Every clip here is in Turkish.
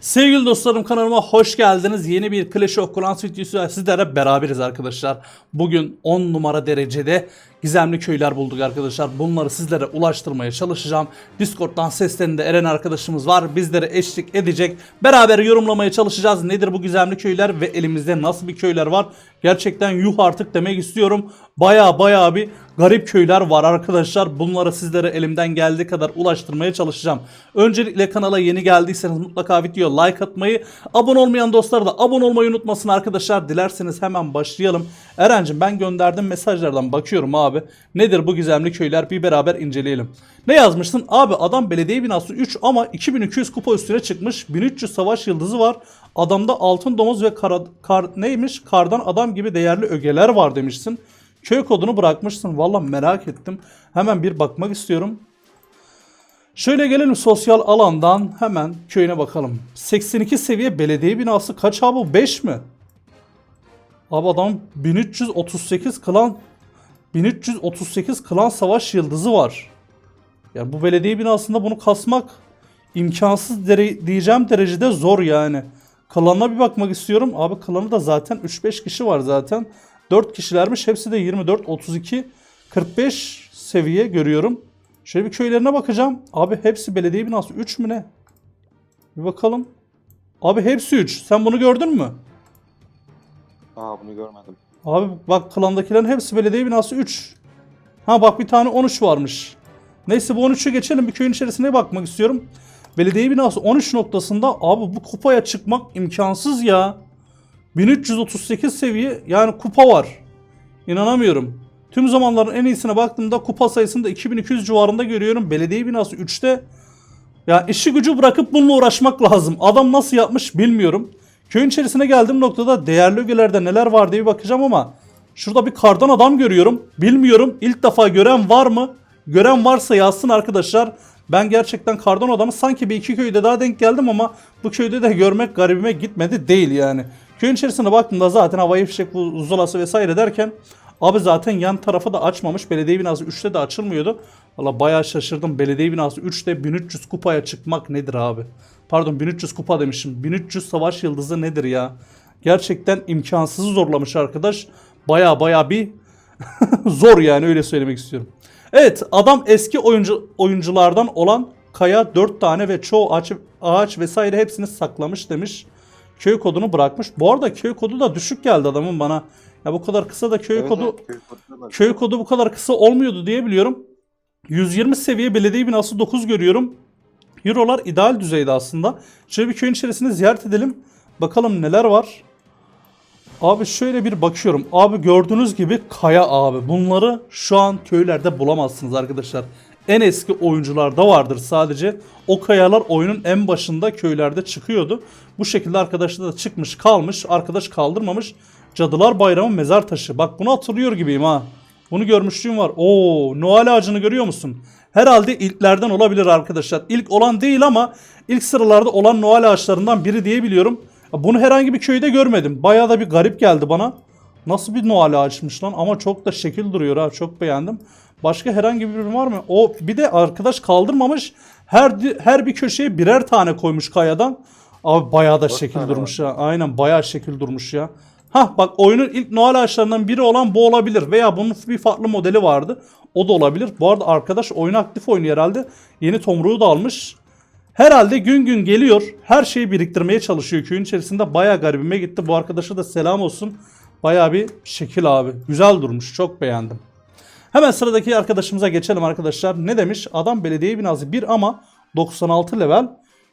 Sevgili dostlarım kanalıma hoş geldiniz. Yeni bir Clash of Clans videosu sizlere beraberiz arkadaşlar. Bugün 10 numara derecede gizemli köyler bulduk arkadaşlar. Bunları sizlere ulaştırmaya çalışacağım. Discord'dan seslerinde Eren arkadaşımız var. Bizlere eşlik edecek. Beraber yorumlamaya çalışacağız. Nedir bu gizemli köyler ve elimizde nasıl bir köyler var? Gerçekten yuh artık demek istiyorum. Baya baya bir garip köyler var arkadaşlar. Bunları sizlere elimden geldiği kadar ulaştırmaya çalışacağım. Öncelikle kanala yeni geldiyseniz mutlaka video like atmayı, abone olmayan dostlar da abone olmayı unutmasın arkadaşlar. Dilerseniz hemen başlayalım. Eren'cim ben gönderdim mesajlardan bakıyorum abi. Nedir bu gizemli köyler bir beraber inceleyelim. Ne yazmışsın? Abi adam belediye binası 3 ama 2200 kupa üstüne çıkmış. 1300 savaş yıldızı var. Adamda altın domuz ve kara, kar, neymiş? Kardan adam gibi değerli ögeler var demişsin. Köy kodunu bırakmışsın. Valla merak ettim. Hemen bir bakmak istiyorum. Şöyle gelelim sosyal alandan hemen köyüne bakalım. 82 seviye belediye binası kaç abi? bu? 5 mi? Abi adam 1338 klan 1338 klan savaş yıldızı var. Yani bu belediye binasında bunu kasmak imkansız dere- diyeceğim derecede zor yani. Klanına bir bakmak istiyorum. Abi klanı da zaten 3-5 kişi var zaten. 4 kişilermiş. Hepsi de 24, 32, 45 seviye görüyorum. Şöyle bir köylerine bakacağım. Abi hepsi belediye binası 3 mü ne? Bir bakalım. Abi hepsi 3. Sen bunu gördün mü? Aa bunu görmedim. Abi bak klandakilerin hepsi belediye binası 3. Ha bak bir tane 13 varmış. Neyse bu 13'ü geçelim bir köyün içerisine bakmak istiyorum. Belediye binası 13 noktasında abi bu kupaya çıkmak imkansız ya. 1338 seviye yani kupa var. İnanamıyorum. Tüm zamanların en iyisine baktığımda kupa sayısını da 2200 civarında görüyorum. Belediye binası 3'te ya işi gücü bırakıp bununla uğraşmak lazım. Adam nasıl yapmış bilmiyorum. Köyün içerisine geldiğim noktada değerli ögelerde neler var diye bir bakacağım ama şurada bir kardan adam görüyorum. Bilmiyorum ilk defa gören var mı? Gören varsa yazsın arkadaşlar. Ben gerçekten kardan adamı sanki bir iki köyde daha denk geldim ama bu köyde de görmek garibime gitmedi değil yani. Köyün içerisine baktığımda zaten havai fişek bu zulası vesaire derken abi zaten yan tarafı da açmamış. Belediye binası 3'te de açılmıyordu. Valla bayağı şaşırdım. Belediye binası 3'te 1300 kupaya çıkmak nedir abi? Pardon 1300 kupa demişim. 1300 savaş yıldızı nedir ya? Gerçekten imkansızı zorlamış arkadaş. Baya baya bir zor yani öyle söylemek istiyorum. Evet adam eski oyuncu oyunculardan olan kaya 4 tane ve çoğu ağaç, ağaç vesaire hepsini saklamış demiş. Köy kodunu bırakmış. Bu arada köy kodu da düşük geldi adamın bana. Ya bu kadar kısa da köy Evet, kodu evet, köy bak. köy kodu bu kadar kısa olmuyordu diye biliyorum. 120 seviye belediye binası 9 görüyorum. Eurolar ideal düzeyde aslında. Şöyle bir köyün içerisinde ziyaret edelim. Bakalım neler var. Abi şöyle bir bakıyorum. Abi gördüğünüz gibi kaya abi. Bunları şu an köylerde bulamazsınız arkadaşlar. En eski oyuncularda vardır sadece. O kayalar oyunun en başında köylerde çıkıyordu. Bu şekilde arkadaşlar da çıkmış kalmış. Arkadaş kaldırmamış. Cadılar Bayramı mezar taşı. Bak bunu hatırlıyor gibiyim ha. Bunu görmüşlüğüm var. Oo, Noel ağacını görüyor musun? Herhalde ilklerden olabilir arkadaşlar. İlk olan değil ama ilk sıralarda olan Noel ağaçlarından biri diye biliyorum. Bunu herhangi bir köyde görmedim. Bayağı da bir garip geldi bana. Nasıl bir Noel ağaçmış lan ama çok da şekil duruyor ha. Çok beğendim. Başka herhangi bir ürün var mı? O bir de arkadaş kaldırmamış. Her her bir köşeye birer tane koymuş kayadan. Abi bayağı da şekil durmuş ya. Aynen bayağı şekil durmuş ya. Hah bak oyunun ilk Noel ağaçlarından biri olan bu olabilir. Veya bunun bir farklı modeli vardı. O da olabilir. Bu arada arkadaş oyunu aktif oynuyor herhalde. Yeni tomruğu da almış. Herhalde gün gün geliyor. Her şeyi biriktirmeye çalışıyor köyün içerisinde. Bayağı garibime gitti. Bu arkadaşa da selam olsun. Bayağı bir şekil abi. Güzel durmuş. Çok beğendim. Hemen sıradaki arkadaşımıza geçelim arkadaşlar. Ne demiş? Adam belediye binası 1 ama 96 level.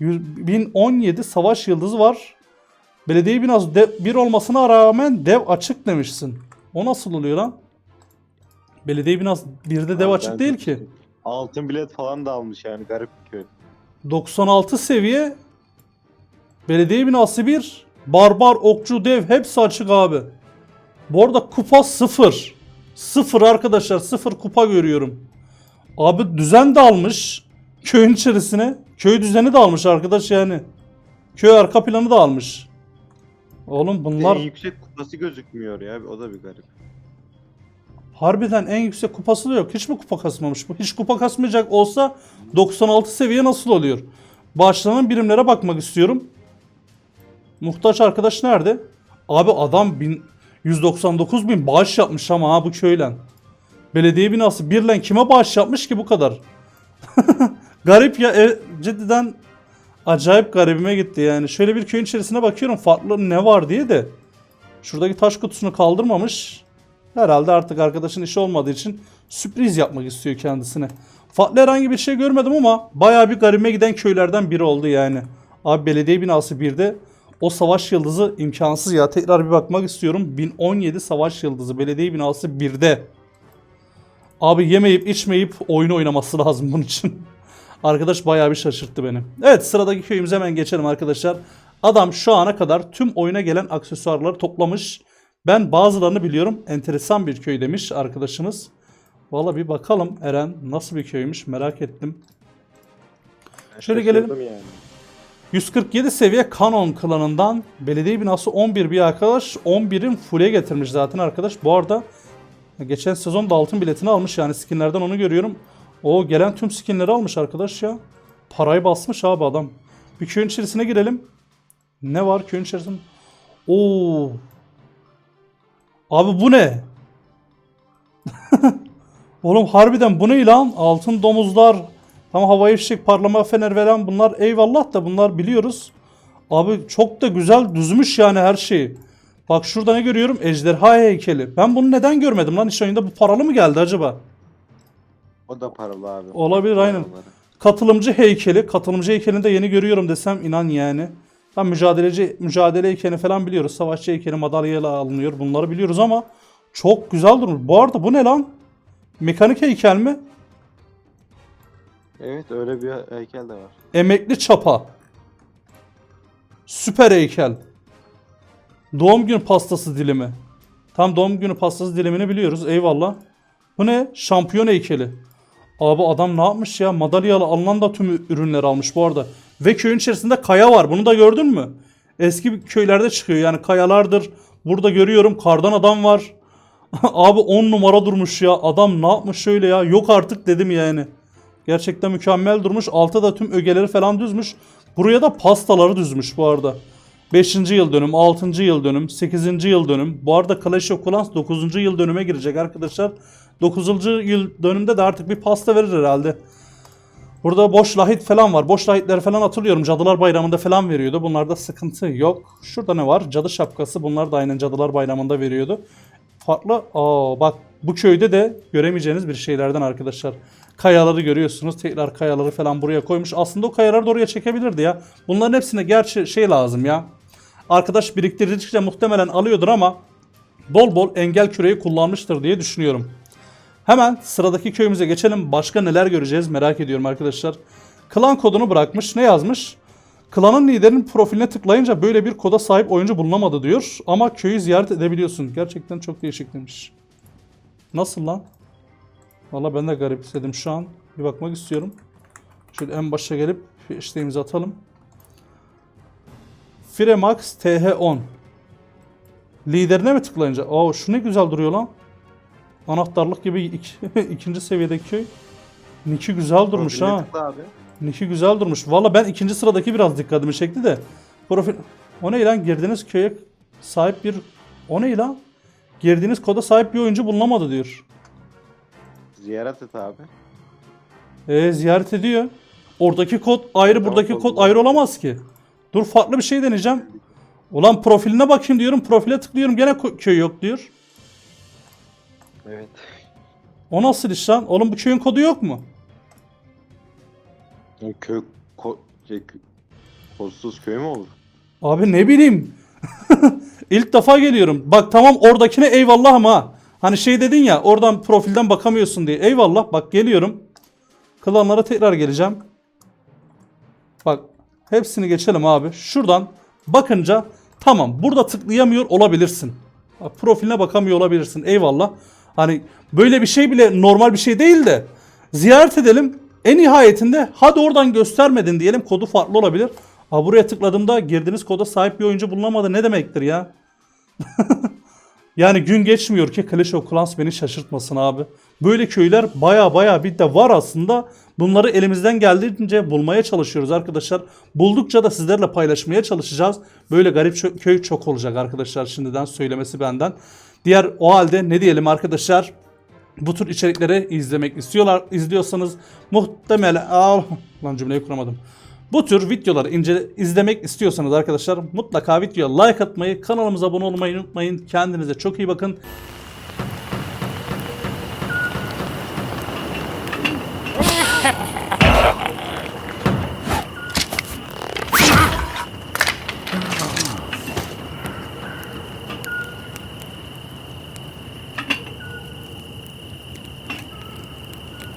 100 1017 savaş yıldızı var. Belediye binası 1 olmasına rağmen dev açık demişsin. O nasıl oluyor lan? Belediye binası 1'de dev Abi açık ben- değil ki. Altın bilet falan da almış yani garip bir köy. 96 seviye belediye binası 1 barbar okçu dev hepsi açık abi. Bu arada kupa 0. 0 arkadaşlar 0 kupa görüyorum. Abi düzen de almış köyün içerisine. Köy düzeni de almış arkadaş yani. Köy arka planı da almış. Oğlum bunlar En yüksek kupası gözükmüyor ya o da bir garip. harbiden en yüksek kupası da yok. Hiç mi kupa kasmamış bu? Hiç kupa kasmayacak olsa 96 seviye nasıl oluyor? Başlanan birimlere bakmak istiyorum. Muhtaç arkadaş nerede? Abi adam bin, 199 bin bağış yapmış ama ha bu köylen. Belediye binası birlen kime bağış yapmış ki bu kadar? Garip ya e, cidden acayip garibime gitti yani. Şöyle bir köyün içerisine bakıyorum farklı ne var diye de. Şuradaki taş kutusunu kaldırmamış. Herhalde artık arkadaşın işi olmadığı için sürpriz yapmak istiyor kendisine. Farklı herhangi bir şey görmedim ama bayağı bir garime giden köylerden biri oldu yani. Abi belediye binası birde o savaş yıldızı imkansız ya. Tekrar bir bakmak istiyorum. 1017 savaş yıldızı belediye binası birde. Abi yemeyip içmeyip oyunu oynaması lazım bunun için. Arkadaş bayağı bir şaşırttı beni. Evet sıradaki köyümüze hemen geçelim arkadaşlar. Adam şu ana kadar tüm oyuna gelen aksesuarları toplamış. Ben bazılarını biliyorum. Enteresan bir köy demiş arkadaşımız. Valla bir bakalım Eren nasıl bir köymüş merak ettim. Şöyle gelelim. Şaşırdım Yani. 147 seviye Kanon klanından belediye binası 11 bir arkadaş 11'in full'e getirmiş zaten arkadaş. Bu arada geçen sezon da altın biletini almış yani skinlerden onu görüyorum. O gelen tüm skinleri almış arkadaş ya. Parayı basmış abi adam. Bir köyün içerisine girelim. Ne var köyün içerisinde? Oo. Abi bu ne? Oğlum harbiden bu ne lan? Altın domuzlar. Tam havai fişek, parlama fener veren bunlar eyvallah da bunlar biliyoruz. Abi çok da güzel düzmüş yani her şeyi. Bak şurada ne görüyorum? Ejderha heykeli. Ben bunu neden görmedim lan iş oyunda? Bu paralı mı geldi acaba? O da paralı abi. Olabilir, aynen. Paraları. Katılımcı heykeli. Katılımcı heykelini de yeni görüyorum desem inan yani. Tam mücadeleci mücadele heykelini falan biliyoruz. Savaşçı heykeli madalyayla alınıyor. Bunları biliyoruz ama çok güzel durmuş. Bu arada bu ne lan? Mekanik heykel mi? Evet öyle bir heykel de var. Emekli çapa. Süper heykel. Doğum günü pastası dilimi. Tam doğum günü pastası dilimini biliyoruz. Eyvallah. Bu ne? Şampiyon heykeli. Abi adam ne yapmış ya? Madalyalı alınan da tüm ürünleri almış bu arada. Ve köyün içerisinde kaya var. Bunu da gördün mü? Eski köylerde çıkıyor. Yani kayalardır. Burada görüyorum kardan adam var. Abi 10 numara durmuş ya. Adam ne yapmış şöyle ya? Yok artık dedim yani. Gerçekten mükemmel durmuş. Altta da tüm ögeleri falan düzmüş. Buraya da pastaları düzmüş bu arada. 5. yıl dönüm, 6. yıl dönüm, 8. yıl dönüm. Bu arada Clash of Clans 9. yıl dönüme girecek arkadaşlar. 9. yıl dönümde de artık bir pasta verir herhalde. Burada boş lahit falan var. Boş lahitleri falan hatırlıyorum. Cadılar Bayramı'nda falan veriyordu. Bunlarda sıkıntı yok. Şurada ne var? Cadı şapkası. Bunlar da aynen Cadılar Bayramı'nda veriyordu. Farklı. Aa bak bu köyde de göremeyeceğiniz bir şeylerden arkadaşlar. Kayaları görüyorsunuz. Tekrar kayaları falan buraya koymuş. Aslında o kayaları da oraya çekebilirdi ya. Bunların hepsine gerçi şey lazım ya. Arkadaş biriktirdikçe muhtemelen alıyordur ama bol bol engel küreği kullanmıştır diye düşünüyorum. Hemen sıradaki köyümüze geçelim. Başka neler göreceğiz merak ediyorum arkadaşlar. Klan kodunu bırakmış. Ne yazmış? Klanın liderinin profiline tıklayınca böyle bir koda sahip oyuncu bulunamadı diyor. Ama köyü ziyaret edebiliyorsun. Gerçekten çok değişik demiş. Nasıl lan? Valla ben de garipsedim şu an. Bir bakmak istiyorum. Şöyle en başa gelip isteğimizi atalım. Firemax TH10. Liderine mi tıklayınca? Aa şu ne güzel duruyor lan. Anahtarlık gibi iki- ikinci seviyedeki köy. Niki güzel durmuş Profiline ha. tıkla abi. Niki güzel durmuş. Valla ben ikinci sıradaki biraz dikkatimi çekti de. Profil... O ne lan? Girdiğiniz köye sahip bir... O ne lan? Girdiğiniz koda sahip bir oyuncu bulunamadı diyor. Ziyaret et abi. E ziyaret ediyor. Oradaki kod ayrı, buradaki oldu. kod ayrı olamaz ki. Dur farklı bir şey deneyeceğim. Ulan profiline bakayım diyorum. Profile tıklıyorum gene ko- köy yok diyor. Evet. O nasıl iş lan? Oğlum bu köyün kodu yok mu? O köy ko şey, kodsuz köy mü olur? Abi ne bileyim. İlk defa geliyorum. Bak tamam oradakine eyvallah ama. Hani şey dedin ya oradan profilden bakamıyorsun diye. Eyvallah bak geliyorum. Klanlara tekrar geleceğim. Bak hepsini geçelim abi. Şuradan bakınca tamam burada tıklayamıyor olabilirsin. Bak, Profiline bakamıyor olabilirsin. Eyvallah. Hani böyle bir şey bile normal bir şey değil de ziyaret edelim. En nihayetinde hadi oradan göstermedin diyelim kodu farklı olabilir. Ha buraya tıkladığımda girdiğiniz koda sahip bir oyuncu bulunamadı ne demektir ya? Yani gün geçmiyor ki Clash of Clans beni şaşırtmasın abi. Böyle köyler baya baya bir de var aslında. Bunları elimizden geldiğince bulmaya çalışıyoruz arkadaşlar. Buldukça da sizlerle paylaşmaya çalışacağız. Böyle garip köy çok olacak arkadaşlar şimdiden söylemesi benden. Diğer o halde ne diyelim arkadaşlar? Bu tür içerikleri izlemek istiyorlar izliyorsanız muhtemelen Aa, lan cümleyi kuramadım. Bu tür videoları ince izlemek istiyorsanız arkadaşlar mutlaka videoya like atmayı, kanalımıza abone olmayı unutmayın. Kendinize çok iyi bakın.